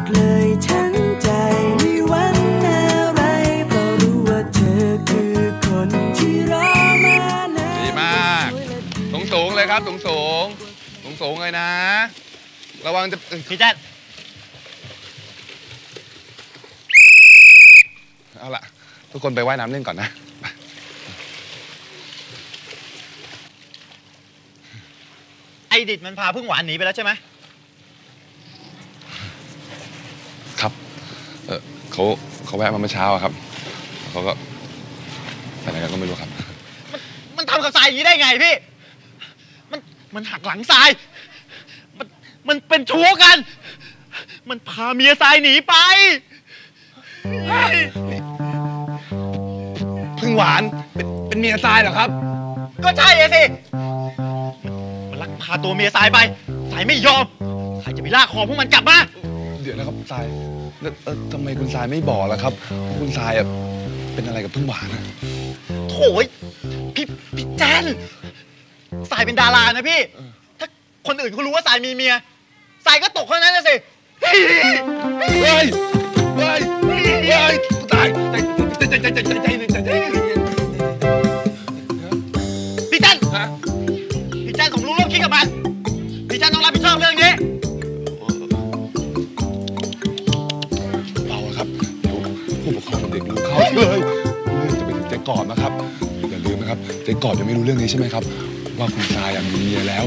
ดเลยทั้งใจไม่หวังอะไรเพราะรู้ว่าเธอคือคนที่รอมานานดีมากสูงสูงๆเลยครับสูงสูงสูงสูงๆเลยนะ ระวังจะพี่แจ๊ดเอาล่ะ ทุกคนไปว่ายน้ำเล่นก่อนนะ ไอดิดมันพาพึ่งหวานหนีไปแล้วใช่ไหม ครับ เออเขาเขาแวะมาเมื่อเช้าอะครับเขาก็ไปไหนกันก็ไม่รู้ครับมันทำกับทรายอย่างนี้ได้ไงพี่ มันมันหักหลังทราย มันมันเป็นชู้กัน มันพาเมียทรายหนีไปเฮ้ยพึ่งหวานเป็นเป็นเมียทรายเหรอครับ ก็ใช่อะสิมันลักพาตัวเมียทรายไปทรายไม่ยอมใครจะไปลากคอพวกมันกลับมา ดี๋ยวนะครับทรายแล้วเอ่อทำไมคุณทรายไม่บอกล่ะครับว่าคุณทรายอะเป็นอะไรกับพึ่งหวานอะโถยพี่พี่แจนสายเป็นดารานะพี่ ถ้าคนอื่นเขารู้ว่าสายมีเมีย สายก็ตกเท่านั้นนะสิ เฮ้ยเฮ้ยเฮ้ยเฮ้ยตายใจใจใจใจใจใจใจใจพี่แจ ผู้ปกครองเด็กรู้เข้าเลยเรื่องจะไปถึงเจ๊กอดนะครับอย่าลืมนะครับเจ๊กอดยังไม่รู้เรื่องนี้ใช่ไหมครับ ว่าคุณตายมีเมียแล้ว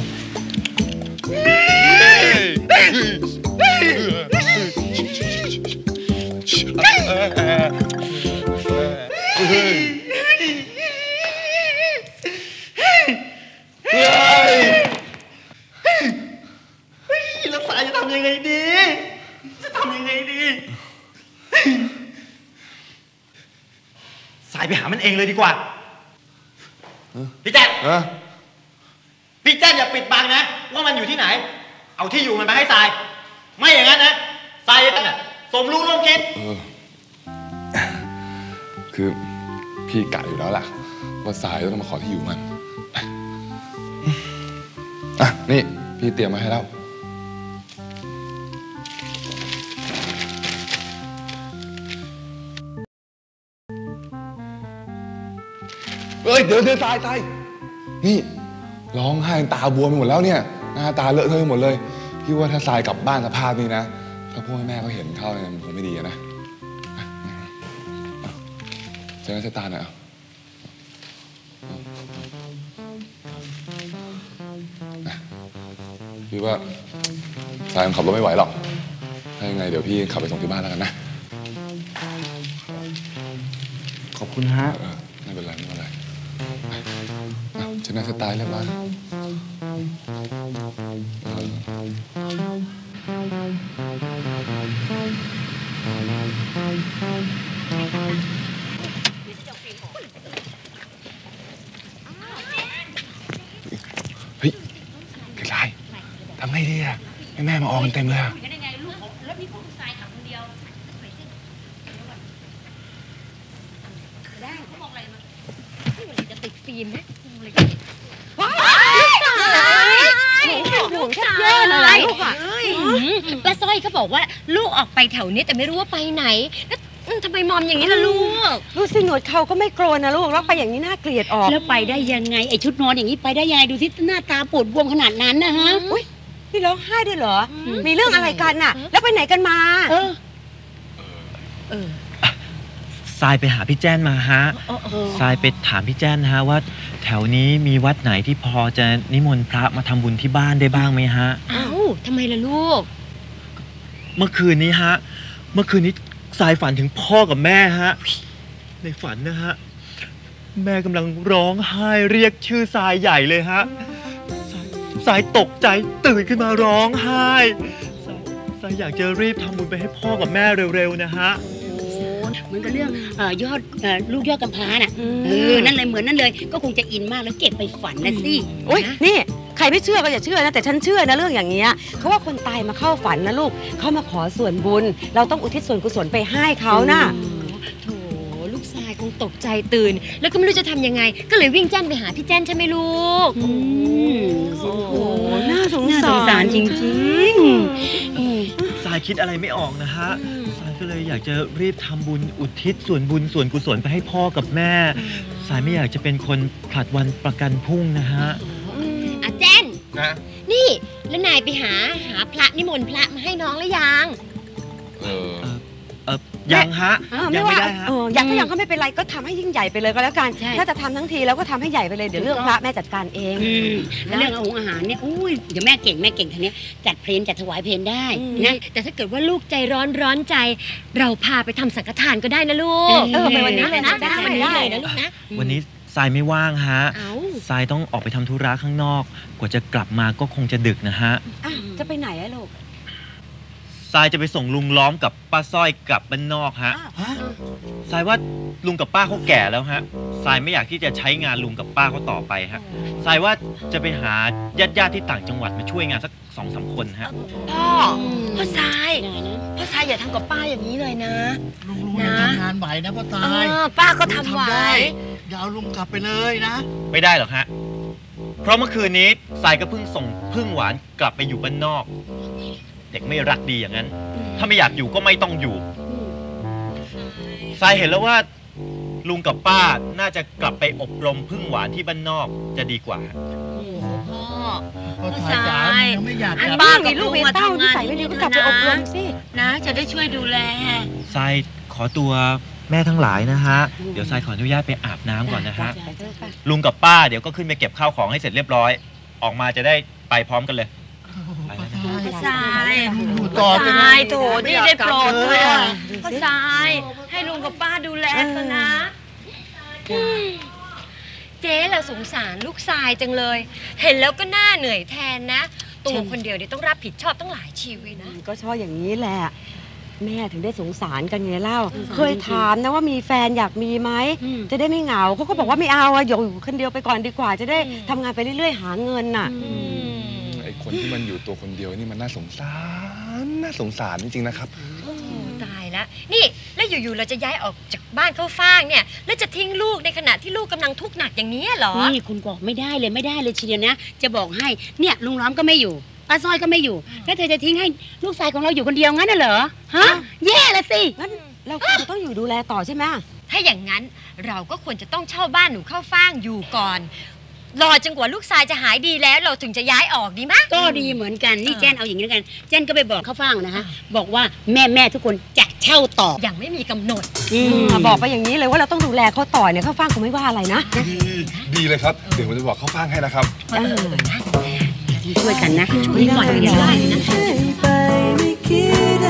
แล้วสายจะทำยังไงดี จะทำยังไงดี สาย ไปหามันเองเลยดีกว่า พี่แจ๊ดฮะพี่แจ๊ดอย่าปิดบังนะ ว่ามันอยู่ที่ไหน เอาที่อยู่มันมาให้สาย ไม่อย่างนั้นนะสายน่ะสมรู้ร่วมคิด เออ คือพี่กะอยู่แล้วล่ะ ว่าสายต้องมาขอที่อยู่มันอะนี่ พี่เตรียมมาให้แล้ว เอ้ยเดี๋ยวเดี๋ยวตายตายนี่ร้องไห้ตาบวมไปหมดแล้วเนี่ยหน้าตาเลอะเทอะไปหมดเลย พี่ว่าถ้าทรายกลับบ้านสภาพนี้นะ ถ้าพ่อแม่เขาเห็นเข้าเนี่ยมันคงไม่ดีอะนะเจอหน้าเจอตาหน่อยอะอะพี่ว่าทรายมันขับรถไม่ไหวหรอก ถ้ายังไงเดี๋ยวพี่ขับไปส่งที่บ้านแล้วกันนะ ขอบคุณฮะ เออ ฉัน่าจะตายแล้วบ้านเฮ้ยเด็กชายทำไงดีอะแม่แม่มาออกกันเต็มเลยอะได้เขามองอะไรมาไม่เหมือนจะติดฟิล์มนะ เมื่อไหร่จะติดว้ายห่วงแทบแย่เลยลูกอะป้าสร้อยเขาบอกว่าลูกออกไปแถวนี้แต่ไม่รู้ว่าไปไหนแล้วทำไมมอมอย่างนี้ล่ะลูกดูกสิหนวดเขาก็ไม่โกรนนะลูกแล้วไปอย่างนี้น่าเกลียดออก แล้วไปได้ยังไงไอชุดนอนอย่างนี้ไปได้ยังไงดูสิหน้าตาปวดบวมขนาดนั้นนะฮะอุ๊ยนี่ร้องไห้ด้วยเหรอ มีเรื่องอะไรกันน่ะ แล้วไปไหนกันมา เออ เออ ทรายไปหาพี่แจ้นมาฮะทรายไปถามพี่แจ้นนะฮะว่า แถวนี้มีวัดไหนที่พอจะนิมนต์พระมาทำบุญที่บ้านได้บ้างไหมฮะเอ้าทำไมล่ะลูก เมื่อคืนนี้ฮะ เมื่อคืนนี้ทรายฝันถึงพ่อกับแม่ฮะ ในฝันนะฮะ แม่กำลังร้องไห้เรียกชื่อทรายใหญ่เลยฮะทรายทรายตกใจตื่นขึ้นมาร้องไห้ทรายทรายอยากจะรีบทำบุญไปให้พ่อกับแม่เร็วๆนะฮะ เหมือนกับเรื่องเออยอดเอ่อลูกยอดกำพร้าน่ะอืมเออนั่นเลยเหมือนนั่นเลย ก็คงจะอินมากแล้วเก็บไปฝันนะสิอุ้ยนะนี่ใครไม่เชื่อก็อย่าเชื่อนะแต่ฉันเชื่อนะเรื่องอย่างเงี้ยเขาว่าคนตายมาเข้าฝันนะลูกเขามาขอส่วนบุญ เราต้องอุทิศส่วนกุศลไปให้เขาน่ะโถลูกชายคงตกใจตื่น แล้วก็ไม่รู้จะทำยังไง ก็เลยวิ่งแจ้นไปหาพี่แจ้นใช่ไหมลูก อืมโอ้โหน่าสงน่าสารสงสารจริงๆๆอืมทรายคิดคิดอะไรไม่ออกนะฮะสาย ก็เลยอยากจะรีบทำบุญอุทิศส่วนบุญส่วนกุศลไปให้พ่อกับแม่ สายไม่อยากจะเป็นคนผลัดวันประกันพรุ่งนะฮะ อาเจน นะนี่ แล้วนายไปหาหาพระนิมนต์พระมาให้น้องหรือยัง เออ เออ ยังฮะเออยัไม่งว่าไม่ได้ฮะ เอออยากก็ยังก็ไม่เป็นไรก็ทำให้ยิ่งใหญ่ไปเลยก็แล้วกัน ใช่ ถ้าจะทำทั้งทีแล้วก็ทำให้ใหญ่ไปเลยเดี๋ยวเรื่องพระแม่จัดการเองอืมแล้วเรื่องอาหารอาหารเนี่ยอุ้ยเดี๋ยวแม่เก่งแม่เก่งทางเนี้ยจัดเพลนจัดถวายเพลนได้อืมนะแต่ถ้าเกิดว่าลูกใจร้อนร้อนใจ เราพาไปทำสังฆทานก็ได้นะลูกเออไปวันนี้เลยนะได้ได้วันนี้ได้เลยนะลูกนะวันนี้สายไม่ว่างฮะเอาสายต้องออกไปทำธุระข้างนอก กว่าจะกลับมาก็คงจะดึกนะฮะ อะจะไปไหน อะลูกสายจะไปส่งลุงล้อมกับป้าสร้อยกลับบ้านนอกฮะสายว่าลุงกับป้าเขาแก่แล้วฮะสายไม่อยากที่จะใช้งานลุงกับป้าเขาต่อไปฮะสายว่าจะไปหาญาติญาติๆที่ต่างจังหวัดมาช่วยงานสักสองสามคนฮะ พ่อพ่อทรายพ่อทรายอย่าทำกับป้าอย่างนี้เลยนะ ลุงลุงยังนะ ทำงานไหวนะพ่อตาเอย อป้าก็ทำไหวได้ อย่าเอาลุงกลับไปเลยนะ ไม่ได้หรอกฮะ เพราะเมื่อคืนนี้สายก็เพิ่งส่งพึ่งหวานกลับไปอยู่บ้านนอก เด็กไม่รักดีอย่างนั้น ถ้าไม่อยากอยู่ก็ไม่ต้องอยู่สายเห็นแล้วว่า ลุงกับป้าน่าจะกลับไปอบรมพึ่งหวานที่บ้านนอกจะดีกว่า พ่อ พ่อตายจ๋าใช่ยังไม่อยากอันกลับบ้ามีลูกมีเต้าที่ใส่ไม่ดีก็กลับไปอบรมสิ นะ จะได้ช่วยดูแล ทรายขอตัวแม่ทั้งหลายนะฮะ เดี๋ยวทรายขออนุญาตไปอาบน้ำก่อนนะฮะไปเถอะไปลุงกับป้าเดี๋ยวก็ขึ้นไปเก็บข้าวของให้เสร็จเรียบร้อย ออกมาจะได้ไปพร้อมกันเลยไปแล้วนะ พ่อทรายอยู่พ่ต่ออทจะรายโถนี่ได้โปรดเถเลยอะอะพ่อทรายให้ลุงกับป้าดูแลเถอะนะ เจ๊เราสงสารลูกทรายจังเลย เห็นแล้วก็น่าเหนื่อยแทนนะ ตัวคนเดียวเนี่ยต้องรับผิดชอบตั้งหลายชีวิตนะ ก็ชอบอย่างนี้แหละ แม่ถึงได้สงสารกันไงเล่า เคยถามนะว่ามีแฟนอยากมีไหมอืม จะได้ไม่เหงาเขาก็บอกว่าไม่เอาอะอยู่คนเดียวไปก่อนดีกว่า จะได้อืมทำงานไปเรื่อยๆหาเงินน่ะไอ คนที่มันอยู่ตัวคนเดียวนี่มันน่าสงสาร น่าสงสารจริงๆนะครับ โอ้ตายแล้วนี่แล้วอยู่ๆเราจะย้ายออกจากบ้านเข้าฟ่างเนี่ย แล้วจะทิ้งลูกในขณะที่ลูกกำลังทุกข์หนักอย่างนี้เหรอ นี่คุณบอกไม่ได้เลยไม่ได้เลยทีเดียวนะ จะบอกให้เนี่ยลุงล้อมก็ไม่อยู่ป้าสร้อยก็ไม่อยู่ แล้วเธอจะทิ้งให้ลูกชายของเราอยู่คนเดียวงั้นน่ะเหรอฮะแย่ละสิ งั้นเราควรจะต้องอยู่ดูแลต่อใช่ไหมถ้าอย่างนั้นเราก็ควรจะต้องเช่าบ้านหนูเข้าฟ่างอยู่ก่อน รอจนกว่าลูกชายจะหายดีแล้วเราถึงจะย้ายออกดีมะ ก็ดีเหมือนกันนี่เออเจนเอาอย่างนี้แล้วกันเจนก็ไปบอกข้าวฟ่างนะคะบอกว่าแม่แม่ๆทุกคนจะเช่าต่อยังไม่มีกำหนด อืมอะบอกไปอย่างนี้เลยว่าเราต้องดูแลเขาต่อเนี่ยเขาฟังคงไม่ว่าอะไรนะดีดีเลยครับ เดี๋ยวผมจะบอกเข้าฟ่างให้นะครับเออช่วยกันนะ ช่วยหน่อยไม่ได้เลยนะให้